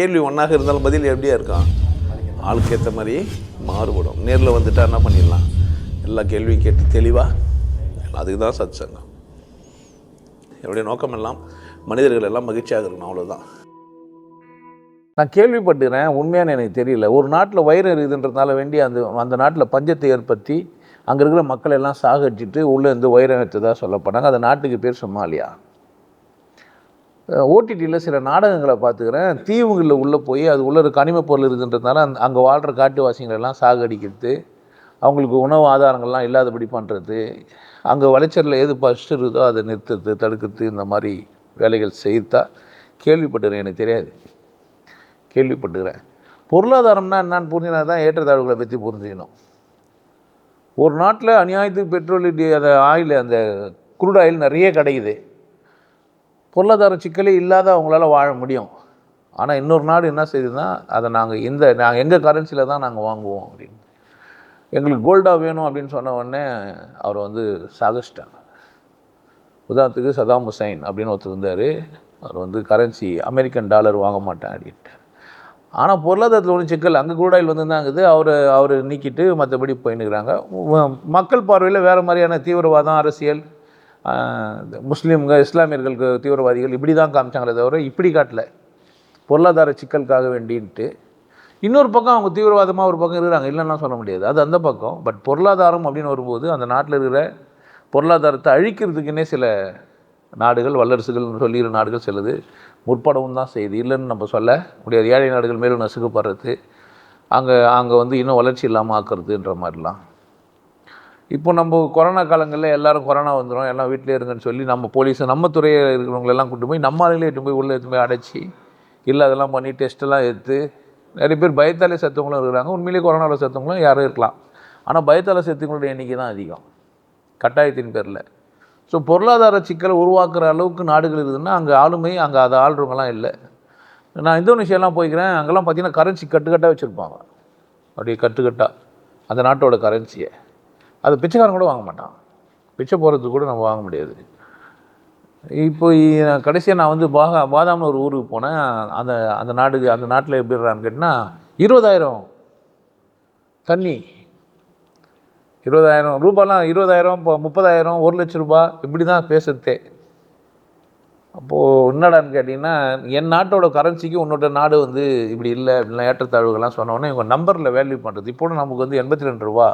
கேள்வி ஒன்றாக இருந்தாலும் பதில் எப்படியா இருக்கான் ஆளுக்கு ஏற்ற மாதிரி மாறுபடும். நேரில் வந்துட்டா என்ன பண்ணிடலாம்? எல்லா கேள்வியும் கேட்டு தெளிவாக அதுக்கு தான் சத் சங்கம் என்னுடைய நோக்கம் எல்லாம் மனிதர்கள் எல்லாம் மகிழ்ச்சியாக இருக்கணும் அவ்வளோதான் நான் கேள்விப்பட்டுக்கிறேன் உண்மையான எனக்கு தெரியல. ஒரு நாட்டில் வைரம் இருக்குதுன்றதுனால வேண்டி அந்த அந்த நாட்டில் பஞ்சத்தை ஏற்படுத்தி அங்கே இருக்கிற மக்கள் எல்லாம் சாகடிச்சிட்டு உள்ளே இருந்து வைரம் எடுத்ததாக சொல்லப்பட்டாங்க. அந்த நாட்டுக்கு பேர் சொமாலியா. ஓடிடியில் சில நாடகங்களை பார்த்துக்கிறேன். தீவுகளில் உள்ளே போய் அது உள்ள ஒரு கனிமப்பொருள் இருக்குன்றதுனால அந் அங்கே வாழ்கிற காட்டுவாசிங்களெல்லாம் சாகடிக்கிறது. அவங்களுக்கு உணவு ஆதாரங்கள்லாம் இல்லாதபடி பண்ணுறது அங்கே வளைச்சலில் எது ஃபஸ்ட்டு இருக்குதோ அதை நிறுத்துறது தடுக்கிறது இந்த மாதிரி வேலைகள் செய்தா கேள்விப்பட்டுக்கிறேன் எனக்கு தெரியாது. கேள்விப்பட்டுக்கிறேன் பொருளாதாரம்னா என்னன்னு புரிஞ்சினா தான் ஏற்றத்தாழ்வுகளை பற்றி புரிஞ்சுக்கணும். ஒரு நாட்டில் அநியாயத்துக்கு பெட்ரோல் டி- அந்த ஆயில் அந்த குரூட் ஆயில் நிறைய கிடைக்குது. பொருளாதார சிக்கலே இல்லாத அவங்களால வாழ முடியும். ஆனால் இன்னொரு நாடு என்ன செய்யுதுன்னா அதை நாங்கள் இந்த நாங்கள் எங்கள் கரன்சியில் தான் நாங்கள் வாங்குவோம் அப்படின்னு. எங்களுக்கு கோல்டாக வேணும் அப்படின்னு சொன்ன உடனே அவரை வந்து சாகச்சிட்டாங்க உதாரணத்துக்கு சதாம் ஹுசைன் அப்படின்னு ஒருத்தர் இருந்தார். அவர் வந்து கரன்சி அமெரிக்கன் டாலர் வாங்க மாட்டேன் அப்படின்ட்டு. ஆனால் பொருளாதாரத்தில் ஒன்றும் சிக்கல் அங்கே குரூடாயில் வந்து தாங்குது அவர் அவர் நீக்கிட்டு மற்றபடி போயின்னுக்கிறாங்க. மக்கள் பார்வையில் வேறு மாதிரியான தீவிரவாதம் அரசியல் முஸ்லீம்க இஸ்லாமியர்களுக்கு தீவிரவாதிகள் இப்படி தான் காமிச்சாங்களே தவிர இப்படி காட்டல. பொருளாதார சிக்கலுக்காக வேண்டின்ட்டு. இன்னொரு பக்கம் அவங்க தீவிரவாதமாக ஒரு பக்கம் இருக்கிறாங்க. இல்லைன்னா சொல்ல முடியாது. அது அந்த பக்கம். பட் பொருளாதாரம் அப்படின்னு வரும்போது அந்த நாட்டில் இருக்கிற பொருளாதாரத்தை அழிக்கிறதுக்குன்னே சில நாடுகள் வல்லரசுகள்னு சொல்லிடுற நாடுகள் சிலது முற்படவும் தான் செய்யுது. இல்லைன்னு நம்ம சொல்ல முடியாது. ஏழை நாடுகள் மேலும் நசுக்கப்படுறது அங்கே அங்கே வந்து இன்னும் வளர்ச்சி இல்லாமல் ஆக்குறதுன்ற மாதிரிலாம். இப்போ நம்ம கொரோனா காலங்களில் எல்லாரும் கொரோனா வந்துடும் எல்லாம் வீட்டிலே இருங்கன்னு சொல்லி நம்ம போலீஸை நம்ம துறையில் இருக்கிறவங்களெல்லாம் கூட்டு போய் நம்ம ஆளுங்களே எடுத்து போய் உள்ளே எடுத்து போய் அடைச்சி இல்லை அதெல்லாம் பண்ணி டெஸ்ட்டெல்லாம் எடுத்து நிறைய பேர் பயத்தாலே செத்தவங்களும் இருக்கிறாங்க. உண்மையிலேயே கொரோனாவில் செத்தவங்களும் யாரும் இருக்கலாம். ஆனால் பயத்தால் செத்தவங்களோட எண்ணிக்கை தான் அதிகம். கட்டாயத்தின் பேரில். ஸோ பொருளாதார சிக்கலை உருவாக்குற அளவுக்கு நாடுகள் இருக்குதுன்னா அங்கே ஆளுமை அங்கே அதை ஆள்றவங்கலாம் இல்லை. நான் இந்தோனேஷியாலாம் போய்க்கிறேன் அங்கெல்லாம் பார்த்தீங்கன்னா கரன்சி கட்டுக்கட்டாக வச்சுருப்பாங்க. அப்படியே கட்டுக்கட்டாக அந்த நாட்டோட கரன்சியை அது பிச்சைக்காரன் கூட வாங்க மாட்டான். பிச்சை போகிறதுக்கு கூட நம்ம வாங்க முடியாது. இப்போ கடைசியாக நான் வந்து பாகா பாதாம்னு ஒரு ஊருக்கு போனேன். அந்த அந்த நாடுக்கு அந்த நாட்டில் எப்படிறான்னு கேட்டிங்கன்னா இருபதாயிரம் தண்ணி. இருபதாயிரம் ரூபாலாம் இருபதாயிரம் இப்போ முப்பதாயிரம் ஒரு லட்ச ரூபாய் இப்படி தான் பேசுறதே. அப்போது என்னடான்னு கேட்டிங்கன்னா என் நாட்டோட கரன்சிக்கு உன்னோட நாடு வந்து இப்படி இல்லை அப்படிலாம் ஏற்றத்தாழ்வுகள்லாம் சொன்னோன்னே இவங்க நம்பரில் வேல்யூ பண்ணுறது இப்போ நமக்கு வந்து எண்பத்தி ரெண்டு ரூபா.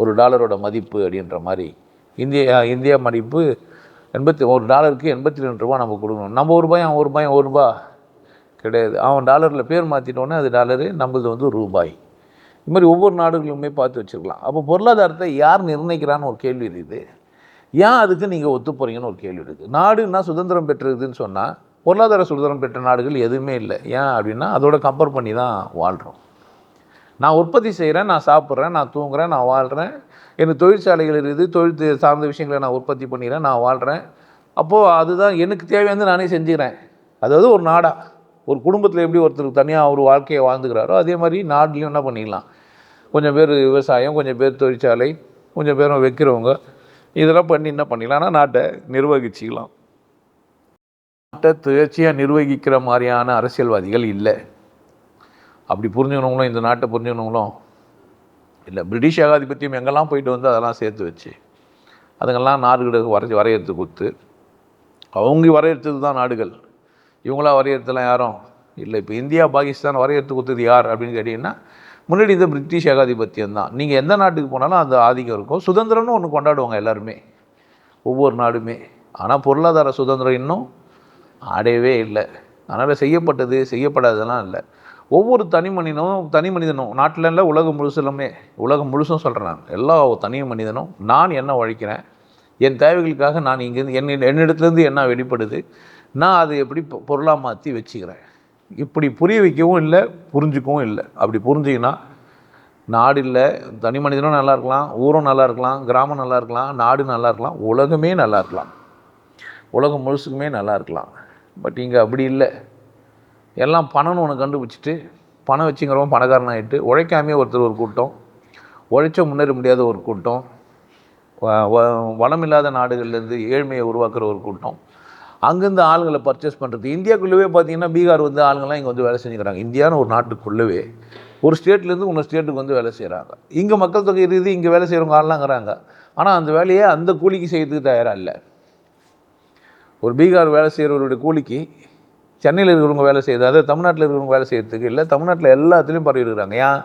ஒரு டாலரோட மதிப்பு அப்படின்ற மாதிரி. இந்தியா இந்தியா மதிப்பு எண்பத்தி ஒரு டாலருக்கு எண்பத்தி ரெண்டு ரூபா நம்ம கொடுக்கணும். நம்ம ஒரு ரூபாய் அவன் ஒரு ரூபாய் ஒரு ரூபா கிடையாது. அவன் டாலரில் பேர் மாற்றிட்டோன்னே அது டாலரு நம்மளது வந்து ரூபாய். இது மாதிரி ஒவ்வொரு நாடுகளுமே பார்த்து வச்சுருக்கலாம். அப்போ பொருளாதாரத்தை யார் நிர்ணயிக்கிறான்னு ஒரு கேள்வி இருக்குது ஏன் அதுக்கு நீங்கள் ஒத்து போகிறீங்கன்னு ஒரு கேள்வி இருக்குது. நாடுன்னா சுதந்திரம் பெற்றிருக்குதுன்னு சொன்னால் பொருளாதார சுதந்திரம் பெற்ற நாடுகள் எதுவுமே இல்லை. ஏன் அப்படின்னா அதோட கம்பேர் பண்ணி தான் வாழ்கிறோம் நான் உற்பத்தி செய்கிறேன் நான் சாப்பிட்றேன் நான் தூங்குறேன் நான் வாழ்கிறேன் எனக்கு தொழிற்சாலைகள் இருக்குது தொழில் சார்ந்த விஷயங்களை நான் உற்பத்தி பண்ணிக்கிறேன் நான் வாழ்கிறேன் அப்போது அதுதான் எனக்கு தேவையானது நானே செஞ்சுக்கிறேன். அதாவது ஒரு நாடா ஒரு குடும்பத்தில் எப்படி ஒருத்தருக்கு தனியாக ஒரு வாழ்க்கையை வாழ்ந்துக்கிறாரோ அதே மாதிரி நாட்டிலையும் என்ன பண்ணிக்கலாம். கொஞ்சம் பேர் விவசாயம் கொஞ்சம் பேர் தொழிற்சாலை கொஞ்சம் பேரும் வைக்கிறவங்க இதெல்லாம் பண்ணி என்ன பண்ணிக்கலாம். ஆனால் நாட்டை நிர்வகிச்சிக்கலாம். நாட்டை துயர்ச்சியாக நிர்வகிக்கிற மாதிரியான அரசியல்வாதிகள் இல்லை. அப்படி புரிஞ்சுக்கணுங்களும் இந்த நாட்டை புரிஞ்சுக்கணுங்களும் இல்லை பிரிட்டிஷ் ஏகாதிபத்தியம் எங்கெல்லாம் போயிட்டு வந்து அதெல்லாம் சேர்த்து வச்சு அதுங்கெல்லாம் நாடுகளுக்கு வரைஞ்சி வரையறுத்து கொடுத்து அவங்க வரையறுத்தது தான் நாடுகள். இவங்களா வரையறுத்தலாம் யாரும் இல்லை. இப்போ இந்தியா பாகிஸ்தான் வரையறுத்து கொடுத்தது யார் அப்படின்னு கேட்டிங்கன்னா முன்னாடி இந்த பிரிட்டிஷ் ஏகாதிபத்தியம் தான். நீங்கள் எந்த நாட்டுக்கு போனாலும் அந்த ஆதிக்கம் இருக்கும். சுதந்திரம்னு ஒன்று கொண்டாடுவாங்க எல்லாருமே. ஒவ்வொரு நாடுமே. ஆனால் பொருளாதார சுதந்திரம் இன்னும் அடையவே இல்லை. அதனால் செய்யப்பட்டது செய்யப்படாததெல்லாம் இல்லை. ஒவ்வொரு தனி மனிதனும் தனி மனிதனும் நாட்டில் இல்லை உலகம் முழுசுலுமே உலகம் முழுசும் சொல்கிறேன் நான். எல்லா தனி மனிதனும் நான் என்ன உழைக்கிறேன்? என் தேவைகளுக்காக நான் இங்கேருந்து என் என்னிடத்துலேருந்து என்ன வெளிப்படுது? நான் அதை எப்படி பொ- மாற்றி வச்சுக்கிறேன்? இப்படி புரிய வைக்கவும் இல்லை புரிஞ்சுக்கவும் இல்லை. அப்படி புரிஞ்சிங்கன்னா நாடு இல்லை தனி மனிதனும் நல்லா இருக்கலாம் ஊரும் நல்லா இருக்கலாம் கிராமம் நல்லா இருக்கலாம் நாடு நல்லா இருக்கலாம் உலகமே நல்லா இருக்கலாம். உலகம் முழுசுக்குமே நல்லா இருக்கலாம். பட் இங்கே அப்படி இல்லை. எல்லாம் பணம்னு ஒன்று கண்டுபிடிச்சிட்டு பணம் வச்சுங்கிறவன் பணக்காரன் ஆகிட்டு உழைக்காமே ஒருத்தர் ஒரு கூட்டம் உழைச்ச முன்னேற முடியாத ஒரு கூட்டம் வ- இல்லாத வளமில்லாத நாடுகள்லேருந்து ஏழ்மையை உருவாக்குற ஒரு கூட்டம். அங்கேருந்து ஆளுங்களை பர்ச்சேஸ் பண்ணுறது இந்தியாக்குள்ளவே பார்த்தீங்கன்னா பீகார் வந்து ஆளுங்கள்லாம் இங்கே வந்து வேலை செஞ்சுக்கிறாங்க. இந்தியான்னு ஒரு நாட்டுக்குள்ளவே ஒரு ஸ்டேட்லேருந்து இன்னொரு ஸ்டேட்டுக்கு வந்து வேலை செய்கிறாங்க இங்கே மக்கள் தொகை இருக்குது இங்கே வேலை செய்கிறவங்க ஆளாங்கிறாங்க ஆனால் அந்த வேலையை அந்த கூலிக்கு செய்யறதுக்கு தயாராக இல்லை. ஒரு பீகார் வேலை செய்கிறவருடைய கூலிக்கு சென்னையில் இருக்கிறவங்க வேலை செய்யுது அதாவது தமிழ்நாட்டில் இருக்கிறவங்க வேலை செய்யறதுக்கு இல்லை தமிழ்நாட்டில் எல்லாத்துலேயும் பரவி இருக்கிறாங்க ஏன்?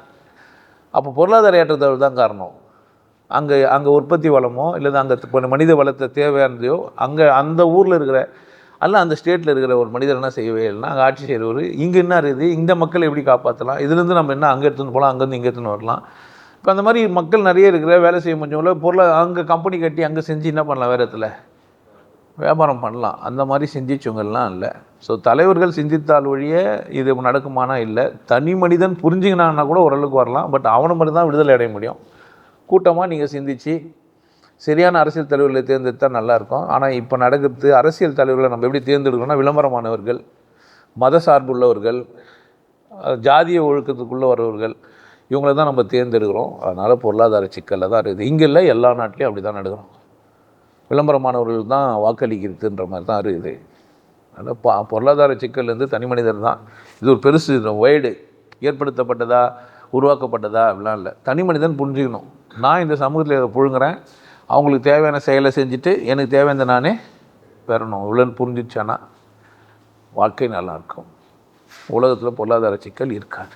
அப்போ பொருளாதார ஏற்றத்தாழ்வு தான் காரணம். அங்கே அங்கே உற்பத்தி வளமோ இல்லை அங்கே மனித வளத்தை தேவையானதையோ அங்கே அந்த ஊரில் இருக்கிற அல்ல அந்த ஸ்டேட்டில் இருக்கிற ஒரு மனிதர் என்ன செய்யவே இல்லைன்னா அங்கே ஆட்சி செய்கிறவர் இங்கே என்ன இருக்குது இந்த மக்களை எப்படி காப்பாற்றலாம் இதுலேருந்து நம்ம என்ன அங்கே எடுத்துன்னு போகலாம் அங்கேருந்து இங்கே எடுத்துன்னு வரலாம். இப்போ அந்த மாதிரி மக்கள் நிறைய இருக்கிற வேலை செய்ய முடிஞ்சவங்கள பொருளை அங்கே கம்பெனி கட்டி அங்கே செஞ்சு என்ன பண்ணலாம் வேறு இடத்துல? வியாபாரம் பண்ணலாம். அந்த மாதிரி சிந்திச்சவங்கள்லாம் இல்லை. ஸோ தலைவர்கள் சிந்தித்தால் ஒழிய இது நடக்குமானா இல்லை. தனி மனிதன் புரிஞ்சுக்கினான்னா கூட ஓரளவுக்கு வரலாம். பட் அவனை மட்டும் தான் விடுதலை அடைய முடியும். கூட்டமாக நீங்கள் சிந்திச்சு சரியான அரசியல் தலைவர்களை தேர்ந்தெடுத்தால் நல்லாயிருக்கும் ஆனால் இப்போ நடக்கிறது அரசியல் தலைவர்களை நம்ம எப்படி தேர்ந்தெடுக்கணும்னா விளம்பரமானவர்கள் மத சார்புள்ளவர்கள் ஜாதிய ஒழுக்கத்துக்குள்ளே வரவர்கள் இவங்கள தான் நம்ம தேர்ந்தெடுக்கிறோம். அதனால் பொருளாதார சிக்கலில் தான் இருக்குது. இங்கே இல்லை எல்லா நாட்டிலையும் அப்படி தான் நடக்கிறோம் விளம்பரமானவர்கள் தான் வாக்களிக்கிறதுன்ற மாதிரி தான் இருக்குது. அதனால் பா பொருளாதார சிக்கல்லேருந்து தனி மனிதர் தான் இது ஒரு பெருசு வைடு ஏற்படுத்தப்பட்டதா உருவாக்கப்பட்டதா அப்படிலாம் இல்லை. தனி மனிதன் புரிஞ்சுக்கணும். நான் இந்த சமூகத்தில் இதை புழுங்குறேன். அவங்களுக்கு தேவையான செயலை செஞ்சுட்டு எனக்கு தேவையான நானே பெறணும். இவ்வளோன்னு புரிஞ்சிச்சானா வாழ்க்கை நல்லாயிருக்கும் உலகத்தில் பொருளாதார சிக்கல் இருக்காது.